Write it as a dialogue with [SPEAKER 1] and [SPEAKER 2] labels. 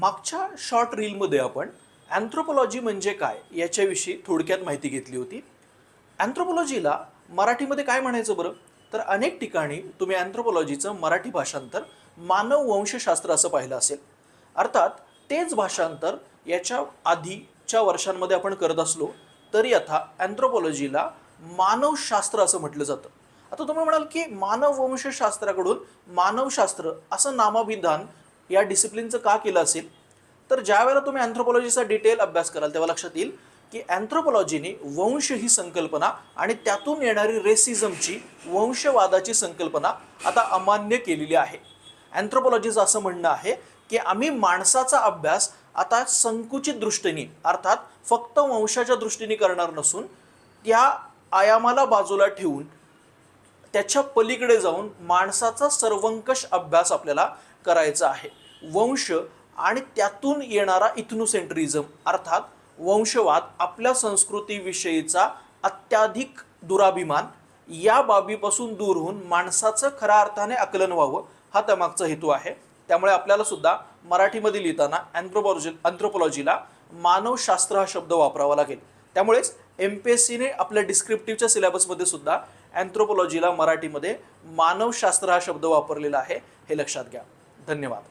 [SPEAKER 1] मागच्या शॉर्ट रीलमध्ये आपण अँथ्रोपॉलॉजी म्हणजे काय याच्याविषयी थोडक्यात माहिती घेतली होती. अँथ्रोपॉलॉजीला मराठीमध्ये काय म्हणायचं बरं? तर अनेक ठिकाणी तुम्ही अँथ्रोपॉलॉजीचं मराठी भाषांतर मानव वंशशास्त्र असं पाहिलं असेल. अर्थात तेच भाषांतर याच्या आधीच्या वर्षांमध्ये आपण करत असलो तरी आता अँथ्रोपॉलॉजीला मानवशास्त्र असं म्हटलं जातं. आता तुम्ही म्हणाल की मानव वंशशास्त्राकडून मानवशास्त्र असं नामाभिधान या डिसिप्लिनचं का केलं असेल? तर ज्या वेळेला तुम्ही अँथ्रोपॉलॉजीचा डिटेल अभ्यास कराल तेव्हा लक्षात येईल की अँथ्रोपॉलॉजीने वंश ही संकल्पना आणि त्यातून येणारी रेसिझमची वंशवादाची संकल्पना आता अमान्य केलेली आहे. अँथ्रोपॉलॉजीचं असं म्हणणं आहे की आम्ही माणसाचा अभ्यास आता संकुचित दृष्टीने अर्थात फक्त वंशाच्या दृष्टीने करणार नसून त्या आयामाला बाजूला ठेवून त्याच्या पलीकडे जाऊन माणसाचा सर्वंकष अभ्यास आपल्याला करायचा आहे. वंश आणि त्यातून येणारा इथनोसेंट्रिझम अर्थात वंशवाद आपल्या संस्कृतीविषयीचा अत्याधिक दुराभिमान या बाबीपासून दूर होऊन माणसाचं खऱ्या अर्थाने आकलन व्हावं हा त्यामागचा हेतू आहे. त्यामुळे आपल्याला सुद्धा मराठीमध्ये लिहिताना अँथ्रोपॉलॉजी अँथ्रोपॉलॉजीला मानवशास्त्र हा शब्द वापरावा लागेल. त्यामुळेच एम पी एस सीने आपल्या डिस्क्रिप्टिव्हच्या सिलेबसमध्ये सुद्धा अँथ्रोपॉलॉजीला मराठीमध्ये मानवशास्त्र हा शब्द वापरलेला आहे हे लक्षात घ्या. धन्यवाद.